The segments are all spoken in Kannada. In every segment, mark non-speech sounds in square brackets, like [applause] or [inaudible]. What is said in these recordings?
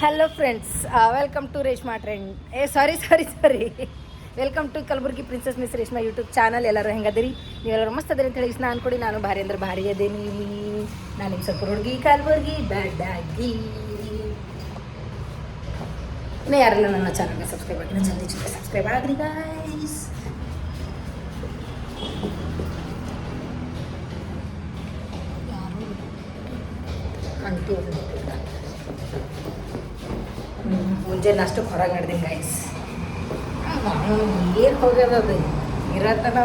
Hello friends welcome to Reshma trend ಏ sorry sorry sorry welcome to Kalaburagi princess miss Reshma YouTube channel ಎಲ್ಲರೂ ಹೆಂಗದಿರಿ? ನೀವೆಲ್ಲರೂ ಮಸ್ತ್ ಅದಿರಿ ಅಂತ ಹೇಳಿ ನಾನು ಕೊಡಿ. ನಾನು ಭಾರಿ ಅಂದ್ರೆ ಭಾರಿ ಅದೇನಿ. ನಾನು ನಿಮ್ಮ ಸ್ವಲ್ಪ ಹುಡುಗಿ ಕಲಬುರ್ಗಿ ಬ್ಯಾಡಾಗಿ ಇನ್ನು ಯಾರೆಲ್ಲ ನನ್ನ ಚಾನಲ್ಗೆ ಸಬ್ಸ್ಕ್ರೈಬ್ ಆಗಿಲ್ಲ, ಜಲ್ದಿ ಜಲ್ದಿ ಸಬ್ಸ್ಕ್ರೈಬ್ ಆಗ್ರಿ ಗೈಸ್ ಅಂಟು ಮುಂಜಾನೆ ನಾಷ್ಟಕ್ಕೆ ಹೊರಗೆ ನಡೆದೀನಿ ಗೈಸ್ ಏನು ಹೋಗ್ಯದ ಅದು? ಇರತ್ತ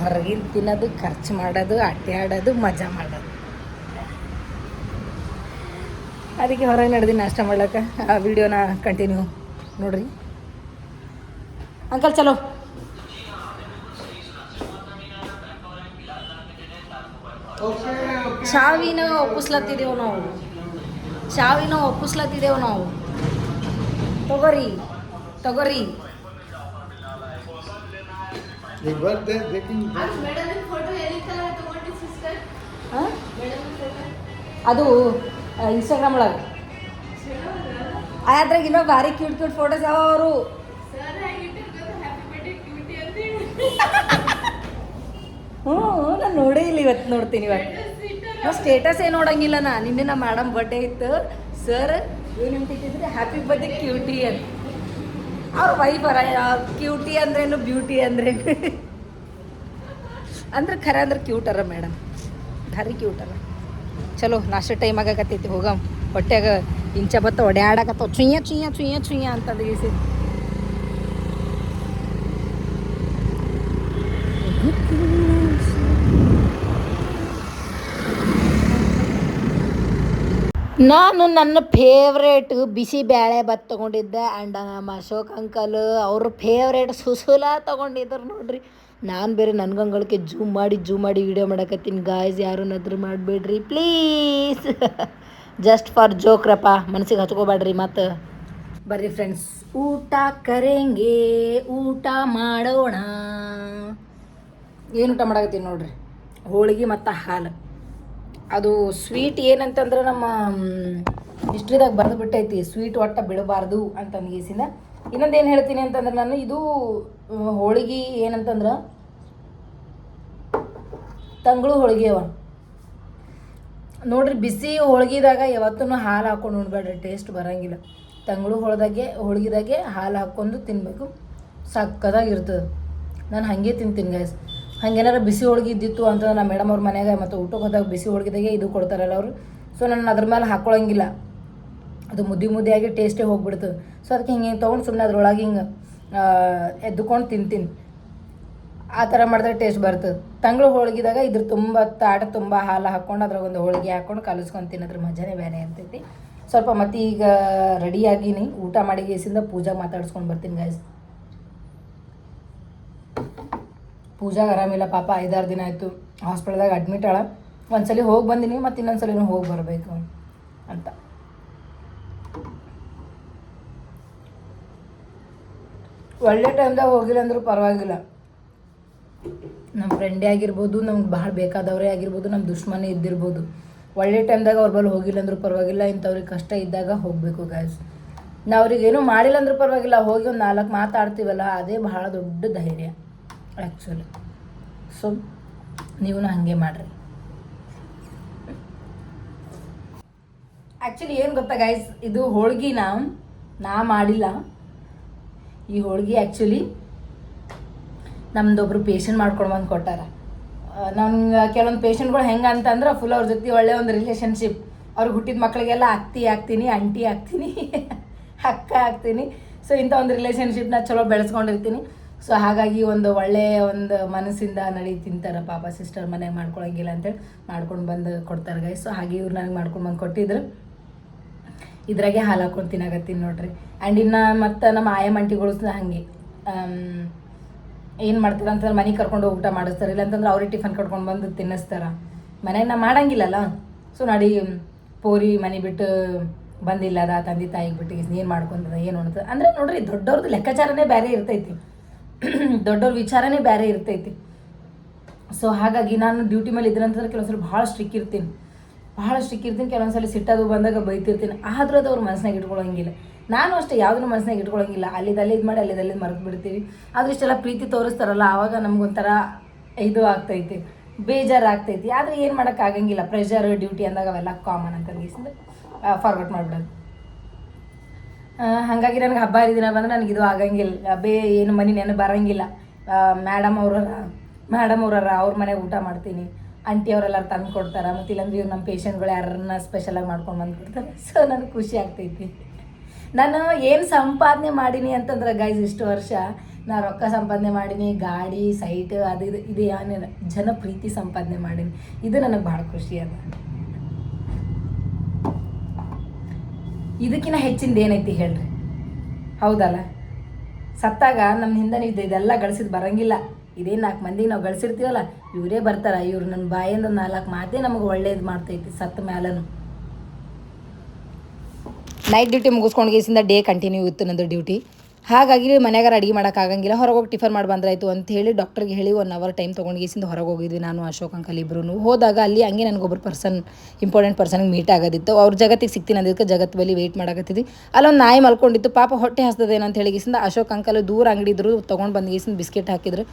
ಹೊರಗಿನ ತಿನ್ನೋದು, ಖರ್ಚು ಮಾಡೋದು ಅಡ್ಡೆ ಆಡೋದು, ಮಜಾ ಮಾಡೋದು. ಅದಕ್ಕೆ ಹೊರಗೆ ನಡೆದೀನಿ, ನಾಷ್ಟ ಮಾಡ್ಲಕ್ಕ? ಆ ವಿಡಿಯೋನ ಕಂಟಿನ್ಯೂ ನೋಡ್ರಿ. ಅಂಕಲ್, ಚಲೋ. ಚಾವಿನ ಒಪ್ಪಿಸ್ಲತ್ತಿದ್ದೇವೆ ನಾವು. ಚಾವಿನ ಒಪ್ಪಿಸ್ಲತ್ತಿದ್ದೇವೆ ನಾವು. ತಗೋರಿ ತೊಗರಿ. ಅದು ಇನ್ಸ್ಟಾಗ್ರಾಮ್ ಒಳಗೆ. ಅದ್ರಾಗ ಇನ್ನೂ ಭಾರಿ ಕ್ಯೂಟ್ ಕ್ಯೂಟ್ ಫೋಟೋಸ್ ಯಾವ ಅವರು ಹ್ಞೂ ನಾನು ನೋಡೇ ಇಲ್ಲ ಇವತ್ತು ನೋಡ್ತೀನಿ ಇವತ್ತು ಸ್ಟೇಟಸ್ ಏನು ನೋಡಂಗಿಲ್ಲ ನಾ. ನಿನ್ನೆ ನಮ್ಮ ಮೇಡಮ್ ಬರ್ಡೇ ಇತ್ತು. ಸರ್ ಏನು ಅಂತಿದ್ರೆ ಹ್ಯಾಪಿ ಬರ್ತ್ಡೇ ಕ್ಯೂಟಿ ಅಂತ. ಅವ್ರ ವೈಫರ ಕ್ಯೂಟಿ ಅಂದ್ರೇನು ಬ್ಯೂಟಿ ಅಂದ್ರೇನು? ಅಂದ್ರೆ ಖರೆ ಅಂದ್ರೆ ಕ್ಯೂಟರ ಮೇಡಮ್ ಭಾರಿ ಕ್ಯೂಟರ ಚಲೋ, ನಾಷ್ಟ ಟೈಮ್ ಆಗಕತ್ತೈತಿ, ಹೋಗಮ್. ಹೊಟ್ಟೆಗ ಇಂಚ ಬತ್ತ ಒಡ್ಯಾಡಕತ್ತವ. ಚುಯ್ಯ ಚುಯ್ಯ ಚುಯ್ಯ ಚುಯ್ಯ ಅಂತಂದು ಗೀಸಿ ನಾನು ನನ್ನ ಫೇವ್ರೇಟ್ ಬಿಸಿ ಬೇಳೆ ಬತ್ ತೊಗೊಂಡಿದ್ದೆ ಆ್ಯಂಡ್ ನಮ್ಮ ಅಶೋಕ್ ಅಂಕಲ್ ಅವ್ರ ಫೇವ್ರೇಟ್ ಸುಸುಲ ತೊಗೊಂಡಿದ್ರು ನೋಡ್ರಿ. ನಾನು ಬೇರೆ ನನ್ಗಂಗಳಿಗೆ ಜೂಮ್ ಮಾಡಿ ಜೂಮ್ ಮಾಡಿ ವಿಡಿಯೋ ಮಾಡಕತ್ತೀನಿ. ಗಾಯ್ಸ್ ಯಾರು ನದ್ರು ಮಾಡಬೇಡ್ರಿ ಪ್ಲೀಸ್ ಜಸ್ಟ್ ಫಾರ್ ಜೋಕ್ರಪ್ಪ ಮನಸ್ಸಿಗೆ ಹಚ್ಕೋಬೇಡ್ರಿ ಮತ್ತು. ಬರ್ರಿ ಫ್ರೆಂಡ್ಸ್ ಊಟ ಕರೆಂಗೆ ಊಟ ಮಾಡೋಣ. ಏನು ಊಟ ಮಾಡಕತ್ತೀನಿ ನೋಡ್ರಿ? ಹೋಳಿಗೆ ಮತ್ತು ಹಾಲು. ಅದು ಸ್ವೀಟ್ ಏನಂತಂದ್ರೆ ನಮ್ಮ ಹಿಸ್ಟ್ರಿದಾಗ ಬರೆದು ಬಿಟ್ಟೈತಿ ಸ್ವೀಟ್ ಒಟ್ಟ ಬಿಡಬಾರ್ದು ಅಂತ ಅನ್ಗೇಸಿಂದ ಇನ್ನೊಂದು ಏನು ಹೇಳ್ತೀನಿ ಅಂತಂದ್ರೆ ನಾನು ಇದು ಹೋಳಿಗೆ ಏನಂತಂದ್ರೆ ತಂಗಳು ಹೋಳಿಗೆ ಅವ. ನೋಡ್ರಿ ಬಿಸಿ ಹೋಳ್ಗಿದಾಗ ಯಾವತ್ತೂ ಹಾಲು ಹಾಕೊಂಡು ಉಣ್ಬೇಡ್ರಿ ಟೇಸ್ಟ್ ಬರಂಗಿಲ್ಲ. ತಂಗಳು ಹೋಳ್ದಾಗೆ, ಹೋಳ್ಗಿದಾಗೆ ಹಾಲು ಹಾಕ್ಕೊಂಡು ತಿನ್ನಬೇಕು ಸಕ್ಕದಾಗಿರ್ತದೆ ನಾನು ಹಾಗೆ ತಿಂತೀನಿ ಗೈಸ್ ಹಂಗೇನಾರ ಬಿಸಿ ಹೋಳಿಗೆ ಇದ್ದಿತ್ತು ಅಂತ ನಮ್ಮ ಮೇಡಮ್ ಅವ್ರ ಮನೆಯಾಗ ಮತ್ತು ಊಟಕ್ಕೆ ಹೋದಾಗ ಬಿಸಿ ಹೋಳಿಗೆದಾಗೆ ಇದು ಕೊಡ್ತಾರಲ್ಲ ಅವರು. ಸೊ ನಾನು ಅದ್ರ ಮೇಲೆ ಹಾಕ್ಕೊಳಂಗಿಲ್ಲ ಅದು ಮುದ್ದೆ ಮುದ್ದೆಯಾಗಿ ಟೇಸ್ಟೇ ಹೋಗ್ಬಿಡ್ತದೆ. ಸೊ ಅದಕ್ಕೆ ಹಿಂಗೆ ಹಿಂಗೆ ತೊಗೊಂಡು ಸುಮ್ಮನೆ ಅದ್ರೊಳಗೆ ಹಿಂಗೆ ಎದ್ದುಕೊಂಡು ತಿಂತೀನಿ. ಆ ಥರ ಮಾಡಿದ್ರೆ ಟೇಸ್ಟ್ ಬರ್ತದೆ. ತಂಗಳು ಹೋಳಿಗೆದಾಗ ಇದ್ರ ತುಂಬ ತಾಟ, ತುಂಬ ಹಾಲು ಹಾಕ್ಕೊಂಡು ಅದ್ರಾಗ ಒಂದು ಹೋಳಿಗೆ ಹಾಕ್ಕೊಂಡು ಕಲಿಸ್ಕೊಂಡು ತಿನ್ನೋದ್ರ ಮಜಾನೇ ಬೇರೆ ಇರ್ತೈತಿ. ಸ್ವಲ್ಪ ಮತ್ತೆ ಈಗ ರೆಡಿಯಾಗಿನಿ ಊಟ ಮಾಡಿ ಗೇಸಿಂದ ಪೂಜಾ ಮಾತಾಡ್ಸ್ಕೊಂಡು ಬರ್ತೀನಿ ಗಾಯ್ಸ್ ಪೂಜಾಗೆ ಆರಾಮಿಲ್ಲ, ಪಾಪ ಐದಾರು ದಿನ ಆಯಿತು ಹಾಸ್ಪಿಟಲ್ದಾಗ ಅಡ್ಮಿಟ್ ಆಳ. ಒಂದ್ಸಲಿ ಹೋಗಿ ಬಂದಿನಿ, ಮತ್ತು ಇನ್ನೊಂದ್ಸಲಿನೂ ಹೋಗಿ ಬರಬೇಕು ಅಂತ. ಒಳ್ಳೆ ಟೈಮ್ದಾಗ ಹೋಗಿಲ್ಲ ಅಂದರೂ ಪರವಾಗಿಲ್ಲ. ನಮ್ಮ ಫ್ರೆಂಡೇ ಆಗಿರ್ಬೋದು, ನಮ್ಗೆ ಭಾಳ ಬೇಕಾದವರೇ ಆಗಿರ್ಬೋದು ನಮ್ಮ ದುಶ್ಮನೇ ಇದ್ದಿರ್ಬೋದು. ಒಳ್ಳೆ ಟೈಮ್ದಾಗ ಅವ್ರ ಬಳಿ ಹೋಗಿಲ್ಲ ಅಂದ್ರೂ ಪರವಾಗಿಲ್ಲ, ಇಂಥವ್ರಿಗೆ ಕಷ್ಟ ಇದ್ದಾಗ ಹೋಗಬೇಕು ಗಾಯ್ಸ್ ನಾವು ಅವ್ರಿಗೆ ಏನೂ ಮಾಡಿಲ್ಲ ಅಂದ್ರೂ ಪರವಾಗಿಲ್ಲ, ಹೋಗಿ ಒಂದು ನಾಲ್ಕು ಮಾತಾಡ್ತೀವಲ್ಲ, ಅದೇ ಬಹಳ ದೊಡ್ಡ ಧೈರ್ಯ. ಆ್ಯಕ್ಚುಲಿ ಸೊ ನೀವು ಹಾಗೆ ಮಾಡಿರಿ. ಆ್ಯಕ್ಚುಲಿ ಏನು ಗೊತ್ತಾ ಗೈಸ್ ಇದು ಹೋಳ್ಗಿನ ನಾ ಮಾಡಿಲ್ಲ. ಈ ಹೋಳ್ಗೆ ಆ್ಯಕ್ಚುಲಿ ನಮ್ದೊಬ್ರು ಪೇಷಂಟ್ ಮಾಡ್ಕೊಂಡು ಬಂದು ಕೊಟ್ಟಾರ. ನಮ್ಗೆ ಕೆಲವೊಂದು ಪೇಷಂಟ್ಗಳು ಹೆಂಗೆ ಅಂತಂದ್ರೆ ಫುಲ್ ಅವ್ರ ಜೊತೆ ಒಳ್ಳೆ ಒಂದು ರಿಲೇಷನ್ಶಿಪ್ ಅವ್ರಿಗೆ ಹುಟ್ಟಿದ ಮಕ್ಕಳಿಗೆಲ್ಲ ಅತ್ತಿ ಆಗ್ತೀನಿ ಅಂಟಿ ಆಗ್ತೀನಿ, [laughs] ಅಕ್ಕ ಆಗ್ತೀನಿ. ಸೊ ಇಂಥ ಒಂದು ರಿಲೇಷನ್ಶಿಪ್ನ ಚಲೋ ಬೆಳೆಸ್ಕೊಂಡಿರ್ತೀನಿ. ಸೊ ಹಾಗಾಗಿ ಒಂದು ಒಳ್ಳೆಯ ಒಂದು ಮನಸ್ಸಿಂದ ನಡಿ ತಿಂತಾರೆ ಪಾಪ ಸಿಸ್ಟರ್ ಮನೆ ಮಾಡ್ಕೊಳಂಗಿಲ್ಲ ಅಂತೇಳಿ ಮಾಡ್ಕೊಂಡು ಬಂದು ಕೊಡ್ತಾರೆ ಗೈ ಸೊ ಹಾಗೆ ಇವ್ರು ನನಗೆ ಮಾಡ್ಕೊಂಡು ಬಂದು ಕೊಟ್ಟಿದ್ರು. ಇದ್ರಾಗೆ ಹಾಲು ಹಾಕೊಂಡು ತಿನ್ನಾಗತ್ತೀನಿ ನೋಡ್ರಿ. ಆ್ಯಂಡ್ ಇನ್ನು ಮತ್ತು ನಮ್ಮ ಆಯಮ್ ಮಂಟಿಗಳು ಸಹ ಹಾಗೆ. ಏನು ಮಾಡ್ತಾರೆ ಅಂತಂದ್ರೆ ಮನೆಗೆ ಕರ್ಕೊಂಡು ಹೋಗಿ ಊಟ ಮಾಡಿಸ್ತಾರೆ. ಇಲ್ಲಾಂತಂದ್ರೆ ಅವ್ರಿಗೆ ಟಿಫನ್ ಕಟ್ಕೊಂಡು ಬಂದು ತಿನ್ನಿಸ್ತಾರ. ಮನೆಗೆ ನಾ ಮಾಡಂಗಿಲ್ಲಲ್ಲ? ಸೊ ನಡಿ, ಪೋರಿ ಮನೆ ಬಿಟ್ಟು ಬಂದಿಲ್ಲ ಅದ, ತಂದೆ ತಾಯಿಗೆ ಬಿಟ್ಟು ಏನು ಮಾಡ್ಕೊಂತದ ಏನು ಅಂತ ಅಂದ್ರೆ ನೋಡ್ರಿ ದೊಡ್ಡವ್ರದ್ದು ಲೆಕ್ಕಾಚಾರನೇ ಬೇರೆ ಇರ್ತೈತಿ. ದೊಡ್ಡವ್ರ ವಿಚಾರನೇ ಬೇರೆ ಇರ್ತೈತಿ. ಸೊ ಹಾಗಾಗಿ ನಾನು ಡ್ಯೂಟಿ ಮೇಲೆ ಇದ್ರೆ ಅಂತಂದ್ರೆ ಕೆಲವೊಂದ್ಸಲ ಭಾಳ ಸ್ಟ್ರಿಕ್ ಇರ್ತೀನಿ. ಭಾಳ ಸ್ಟ್ರಿಕ್ ಇರ್ತೀನಿ, ಕೆಲವೊಂದ್ಸಲ ಸಿಟ್ಟದು ಬಂದಾಗ ಬೈತಿರ್ತೀನಿ. ಆದ್ರೂ ಅದು ಅವ್ರ ಮನಸ್ಸಿನಾಗ ಇಟ್ಕೊಳ್ಳೋಂಗಿಲ್ಲ ನಾನು ಅಷ್ಟೇ ಯಾವುದನ್ನು ಮನಸ್ಸಿನಾಗ ಇಟ್ಕೊಳ್ಳೋಂಗಿಲ್ಲ ಅಲ್ಲಿದ್ದಲ್ಲಿ ಇದು ಮಾಡಿ ಅಲ್ಲಿದ್ದಲ್ಲಿ ಅಲ್ಲಿದ್ದು ಮರೆತು ಬಿಡ್ತೀವಿ ಆದ್ರೆ ಇಷ್ಟೆಲ್ಲ ಪ್ರೀತಿ ತೋರಿಸ್ತಾರಲ್ಲ, ಆವಾಗ ನಮ್ಗೊಂಥರ ಇದು ಆಗ್ತೈತಿ ಬೇಜಾರು ಆಗ್ತೈತಿ ಆದರೆ ಏನು ಮಾಡೋಕ್ಕಾಗಂಗಿಲ್ಲ. ಪ್ರೆಷರ್ ಡ್ಯೂಟಿ ಅಂದಾಗ ಅವೆಲ್ಲ ಕಾಮನ್ ಅಂತ ಫಾರ್ವರ್ಡ್ ಮಾಡ್ಬಿಡೋದು. ಹಾಗಾಗಿ ನನಗೆ ಹಬ್ಬ ಹರಿದಿನ ಬಂದ್ರೆ ನನಗೆ ಇದು ಆಗಂಗಿಲ್ಲ ಬೇ ಏನು ಮನೆ ನೆನಪು ಬರಂಗಿಲ್ಲ. ಮ್ಯಾಡಮ್ ಅವ್ರ ಮ್ಯಾಡಮ್ ಅವ್ರ ಅವ್ರ ಮನೆಗೆ ಊಟ ಮಾಡ್ತೀನಿ. ಆಂಟಿ ಅವರೆಲ್ಲರೂ ತಂದು ಕೊಡ್ತಾರೆ. ಮತ್ತು ಇಲ್ಲಾಂದ್ರೆ ಇವ್ರು ನಮ್ಮ ಪೇಷಂಟ್ಗಳು ಯಾರನ್ನ ಸ್ಪೆಷಲಾಗಿ ಮಾಡ್ಕೊಂಡು ಬಂದು ಕೊಡ್ತಾರೆ. ಸೊ ನನಗೆ ಖುಷಿ ಆಗ್ತೈತಿ. ನಾನು ಏನು ಸಂಪಾದನೆ ಮಾಡೀನಿ ಅಂತಂದ್ರೆ ಗೈಸ್ ಇಷ್ಟು ವರ್ಷ ನಾ ರೊಕ್ಕ ಸಂಪಾದನೆ ಮಾಡೀನಿ. ಗಾಡಿ ಸೈಟ್ ಅದು, ಇದು ಇದು ಏನಿಲ್ಲ ಜನ ಪ್ರೀತಿ ಸಂಪಾದನೆ ಮಾಡೀನಿ. ಇದು ನನಗೆ ಭಾಳ ಖುಷಿ ಅದ. ಇದಕ್ಕಿಂತ ಹೆಚ್ಚಿಂದ ಏನೈತಿ ಹೇಳ್ರಿ? ಹೌದಲ್ಲ? ಸತ್ತಾಗ ನಮ್ಮ ಹಿಂದೆ ನೀವು ಇದೆಲ್ಲ ಗಳಿಸಿದ್ ಬರಂಗಿಲ್ಲ. ಇದೇ ನಾಲ್ಕು ಮಂದಿಗೆ ನಾವು ಗಳಿಸಿರ್ತೀವಲ್ಲ, ಇವರೇ ಬರ್ತಾರೆ, ಇವ್ರು ನನ್ನ ಬಾಯಿಂದ ನಾಲ್ಕು ಮಾತೇ ನಮಗೆ ಒಳ್ಳೇದು ಮಾಡ್ತೈತಿ ಸತ್ತ ಮ್ಯಾಲನು. ನೈಟ್ ಡ್ಯೂಟಿ ಮುಗಿಸ್ಕೊಂಡು ಗೇಸಿಂದ ಡೇ ಕಂಟಿನ್ಯೂ ಇತ್ತು ನಂದು ಡ್ಯೂಟಿ ಹಾಗಾಗಿ ಮನೆಯಾಗಾರ ಅಡುಗೆ ಮಾಡೋಕ್ಕಾಗಂಗಿಲ್ಲ ಹೊರಗೆ ಹೋಗಿ ಟಿಫನ್ ಮಾಡಿ ಬಂದ್ರಾಯ್ತು ಅಂತ ಹೇಳಿ ಡಾಕ್ಟರ್ಗೆ ಹೇಳಿ ಒನ್ ಅವರ್ ಟೈಮ್ ತೊಗೊಂಡು ಹೊರಗೆ ಹೋಗಿದ್ವಿ ನಾನು, ಅಶೋಕ್, ಅಂಕಲ್ ಇಬ್ಬರೂ ಹೋದಾಗ ಅಲ್ಲಿ ಹಂಗೆ ನನಗೊಬ್ಬರು ಪರ್ಸನ್ ಇಂಪಾರ್ಟೆಂಟ್ ಪರ್ಸನ್ಗೆ ಮೀಟ್ ಆಗೋದಿತ್ತು. ಅವ್ರ ಜಗತ್ತಿಗೆ ಸಿಗ್ತೀನಿ ಅದಕ್ಕೆ ಜಗತ್ತು ಬಲಿ ವೆಯ್ಟ್ ಮಾಡಾಕತ್ತಿದ್ವಿ. ಅಲ್ಲೊಂದು ನಾಯಿ ಮಲ್ಕೊಂಡಿತ್ತು. ಪಾಪ ಹೊಟ್ಟೆ ಹಸ್ತದೇನೋ ಅಂತ ಹೇಳಿ ಗೀಸಿಂದ ಅಶೋಕ್, ಅಂಕಲ್ ದೂರ ಅಂಗಡಿ ಇದ್ರು, ತೊಗೊಂಡು ಬಂದು ಬಿಸ್ಕೆಟ್ ಹಾಕಿದ್ರು.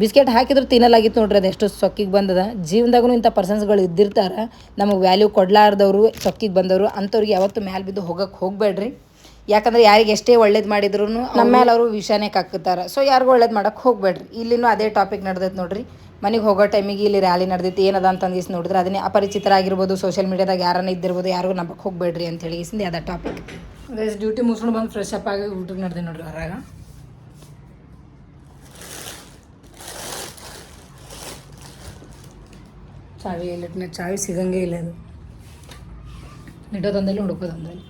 ಬಿಸ್ಕೆಟ್ ಹಾಕಿದ್ರು ತಿನ್ನಲಾಗಿತ್ತು ನೋಡ್ರಿ, ಅದು ಎಷ್ಟು ಸೊಕ್ಕಿಗೆ ಬಂದದ. ಜೀವನದಾಗೂ ಇಂಥ ಪರ್ಸನ್ಸ್ಗಳು ಇದ್ದಿರ್ತಾರೆ. ನಮಗೆ ವ್ಯಾಲ್ಯೂ ಕೊಡಲಾರ್ದವರು, ಸೊಕ್ಕಿಗೆ ಬಂದವರು, ಅಂಥವ್ರಿಗೆ ಯಾವತ್ತೂ ಮ್ಯಾಲೆ ಬಿದ್ದು ಹೋಗಕ್ಕೆ ಹೋಗಬೇಡ್ರಿ. ಯಾಕಂದ್ರೆ ಯಾರಿಗೆ ಎಷ್ಟೇ ಒಳ್ಳೇದು ಮಾಡಿದ್ರು ನಮ್ಮ ಮೇಲೆ ಅವರು ವಿಷಾನೇ ಕಕ್ಕುತ್ತಾರೆ ಸೊ ಯಾರಿಗೂ ಒಳ್ಳೇದು ಮಾಡೋಕೆ ಹೋಗ್ಬೇಡ್ರಿ. ಇಲ್ಲಿನೂ ಅದೇ ಟಾಪಿಕ್ ನಡೆದೈತೆ ನೋಡ್ರಿ. ಮನೆಗೆ ಹೋಗೋ ಟೈಮಿಗೆ ಇಲ್ಲಿ ರ್ಯಾಲಿ ನಡೆದೈತಿ ಏನದ ಅಂತಂದಿಸ್ ನೋಡಿದ್ರೆ ಅದನ್ನೇ ಅಪರಿಚಿತರಾಗಿರ್ಬೋದು ಸೋಷಿಯಲ್ ಮೀಡಿಯಾದಾಗ ಯಾರನ್ನ ಇದ್ದಿರ್ಬೋದು ಯಾರಿಗೂ ನಂಬಕ್ಕೆ ಹೋಗ್ಬೇಡ್ರಿ ಅಂತ ಹೇಳಿ ಇಸಿಂದ ಅದ ಟಾಪಿಕ್ ಡ್ಯೂಟಿ ಮುಗಿಸ್ಕೊಂಡು ಬಂದು ಫ್ರೆಶ್ ಅಪ್ ಆಗಿ ಊಟಕ್ಕೆ ನಡೆದೆ ನೋಡ್ರಿ ಹೊರಗ. ಚಾವಿ ಇಲ್ಲ ಚಾವಿ ಸಿಗಂಗೇ ಇಲ್ಲ ಅದು. ಇಡೋದೊಂದಲ್ಲಿ ಹುಡುಕೋದೊಂದಲ್ಲಿ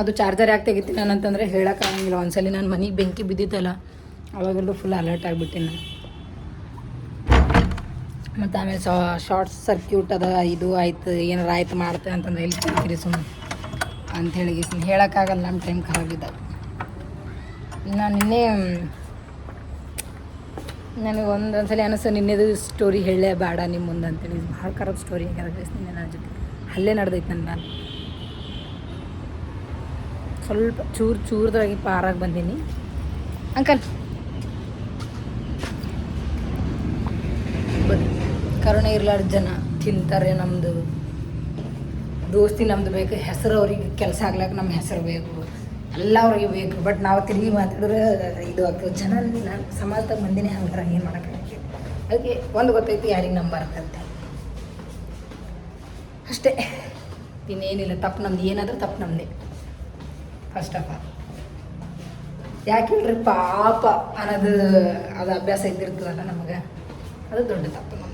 ಅದು ಚಾರ್ಜರ್ ಯಾಕೆ ತೆಗಿತೀನಿ ನಾನು ಅಂತಂದರೆ ಹೇಳೋಕ್ಕಾಗಂಗಿಲ್ಲ. ಒಂದ್ಸಲಿ ನಾನು ಮನೆಗೆ ಬೆಂಕಿ ಬಿದ್ದಿತ್ತಲ್ಲ ಅವಾಗಲೂ ಫುಲ್ ಅಲರ್ಟ್ ಆಗಿಬಿಟ್ಟಿನಿ ನಾನು. ಮತ್ತು ಆಮೇಲೆ ಶಾರ್ಟ್ ಸರ್ಕ್ಯೂಟ್ ಅದ, ಇದು ಆಯ್ತು, ಏನಾರು ಆಯ್ತು ಮಾಡ್ತೆ ಅಂತಂದ್ರೆ ಎಲ್ಲಿ ಕೇಳ್ತೀರಿ ಸುಮ್ಮನೆ ಅಂಥೇಳಿ ಹೇಳೋಕ್ಕಾಗಲ್ಲ ನಮ್ಮ ಟೈಮ್ ಖರಾಬಿದ್ದಾಗ ನಾನು ನಿನ್ನೆ, ನನಗೆ ಒಂದೊಂದು ಸಲ ಅನಿಸ್ತು ನಿನ್ನೆದು ಸ್ಟೋರಿ ಹೇಳೇ ಬೇಡ ನಿಮ್ಮ ಮುಂದೆ ಅಂತೇಳಿ. ಭಾಳ ಖರಾಬ್ ಸ್ಟೋರಿ ಆಗ್ಯದ ನಿನ್ನೆ ನನ್ನ ಜೊತೆ. ಅಲ್ಲೇ ನಡೆದೈತೆ ನನ್ನ ನಾನು ಸ್ವಲ್ಪ ಚೂರು ಚೂರ್ದಾಗಿ ಪಾರಾಗಿ ಬಂದೀನಿ. ಅಂಕಲ್. ಕರುಣೆ ಇರ್ಲಾರ್ದ ಜನ ತಿಂತಾರೆ ನಮ್ಮದು ದೋಸ್ತಿ ನಮ್ದು ಬೇಕು ಹೆಸರು ಅವ್ರಿಗೆ ಕೆಲಸ ಆಗ್ಲಾಕ ನಮ್ಮ ಹೆಸರು ಬೇಕು. ಎಲ್ಲ ಅವ್ರಿಗೆ ಬೇಕು. ಬಟ್ ನಾವು ತಿರುಗಿ ಮಾತಾಡಿದ್ರೆ ಇದು ಆಗ್ತದೆ. ಜನ ನಾನು ಸಮಾಜದಾಗ ಮಂದಿನೇ ಹಂಗಾರ ಏನು ಮಾಡಕ್ಕೆ ಅದಕ್ಕೆ ಒಂದು ಗೊತ್ತೈತಿ ಯಾರಿಗೆ ಅಂತ ಅಷ್ಟೇ. ಇನ್ನೇನಿಲ್ಲ ತಪ್ಪು ನಮ್ದು. ಏನಾದರೂ ತಪ್ಪು ನಮ್ಮದೇ ಫಸ್ಟ್ ಆಫ್ ಆಲ್ ಯಾಕಿಲ್ರಿ ಪಾಪ ಅನ್ನೋದು ಅದು ಅಭ್ಯಾಸ ಇದ್ದಿರ್ತದಲ್ಲ ನಮಗೆ. ಅದು ದೊಡ್ಡ ತಪ್ಪು. ನಮ್ಮ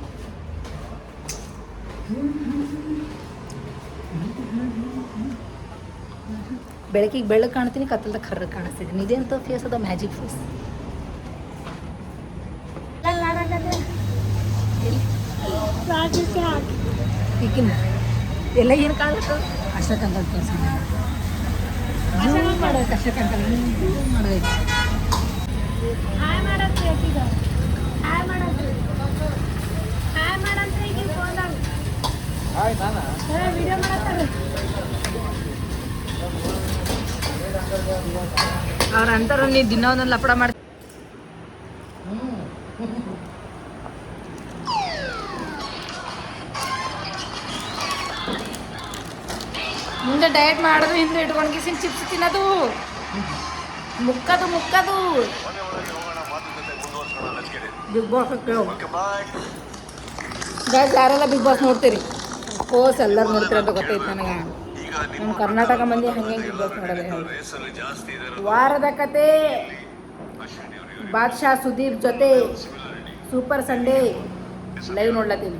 ಬೆಳಕಿಗೆ ಬೆಳಕು ಕಾಣ್ತೀನಿ ಕತ್ತಲ್ದಾಗ ಕರ್ರ ಕಾಣಿಸ್ತಿದ್ದೀನಿ. ಇದೇಂತ ಫೇಸ್ ಅದ ಮ್ಯಾಜಿಕ್ ಫೇಸ್ ಈಗಿನ ಎಲ್ಲ ಏನು ಕಾಣುತ್ತೆ? ಅಷ್ಟಕ್ಕಂತ ಕೆಲಸ ಅವ್ರ? ಅಂತಾರ ನೀ ದಿನ ಒಂದೊಂದು ಲಪಡ ಮಾಡ್ತಿ ಮುಂದೆ ಡಯಟ್ ಮಾಡಿದ್ರು ಹಿಂದೆ ಇಟ್ಕೊಂಡ್ಗಿಸಿನ ಚಿಪ್ಸ್ ತಿನ್ನೋದು. ಮುಕ್ಕದು ಮುಕ್ಕದು. ಬಿಗ್ ಬಾಸ್ ಗೈಸ್ ಯಾರೆಲ್ಲ ಬಿಗ್ ಬಾಸ್ ನೋಡ್ತೀರಿ? ಕೋರ್ಸ್ ಎಲ್ಲರೂ ನೋಡ್ತೀರಿ ಅಂತ ಗೊತ್ತೈತೆ ನನಗೆ. ನಮ್ಮ ಕರ್ನಾಟಕ ಮಂದಿ ಹಂಗೆ ಬಿಗ್ ಬಾಸ್ ನೋಡೋದು ವಾರದ ಕತೆ. ಬಾದ್ಶಾ ಸುದೀಪ್ ಜೊತೆ ಸೂಪರ್ ಸಂಡೇ ಲೈವ್ ನೋಡ್ಲತ್ತೀನಿ.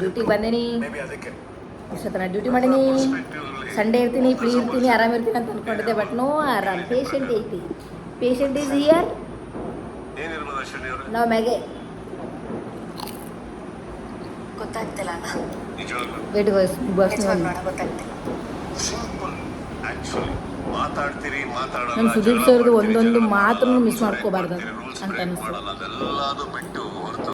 ಡ್ಯೂಟಿಗೆ ಬಂದೀನಿ. ಇಷ್ಟೊತ್ತನ ಡ್ಯೂಟಿ ಮಾಡೀನಿ. ಸಂಡೇ ಇರ್ತೀನಿ ಫ್ರೀ ಇರ್ತೀನಿ ಆರಾಮ್ ಇರ್ತೀನಿ ಅಂತ ಅನ್ಕೊಂಡಿದ್ದೆ ಬಟ್ ನೋ ಆರಾಮ್. ಪೇಷಂಟ್ ಐತಿ. ಪೇಷಂಟ್ ಈಸ್ ಹಿಯರ್ ನಾವು ಮ್ಯಾಗೆ. ಗೊತ್ತಾಗ್ತಿಲ್ಲ ವೇಟ್ ಬಸ್ ಬಸ್ ಸಿಂಪಲ್ ಆಕ್ಚುಲಿ ಮಾತಾಡ್ತೀರಿ ಮಾತಾಡಲ್ಲ ನಮ್ಮ ಸುದೀಪ್ ಸರ್ದು ಒಂದೊಂದು ಮಾತನ್ನು ಮಿಸ್ ಮಾಡ್ಕೋಬಾರ್ದು ಅಂತ ಅನಿಸ್ತು ಬಿಟ್ಟು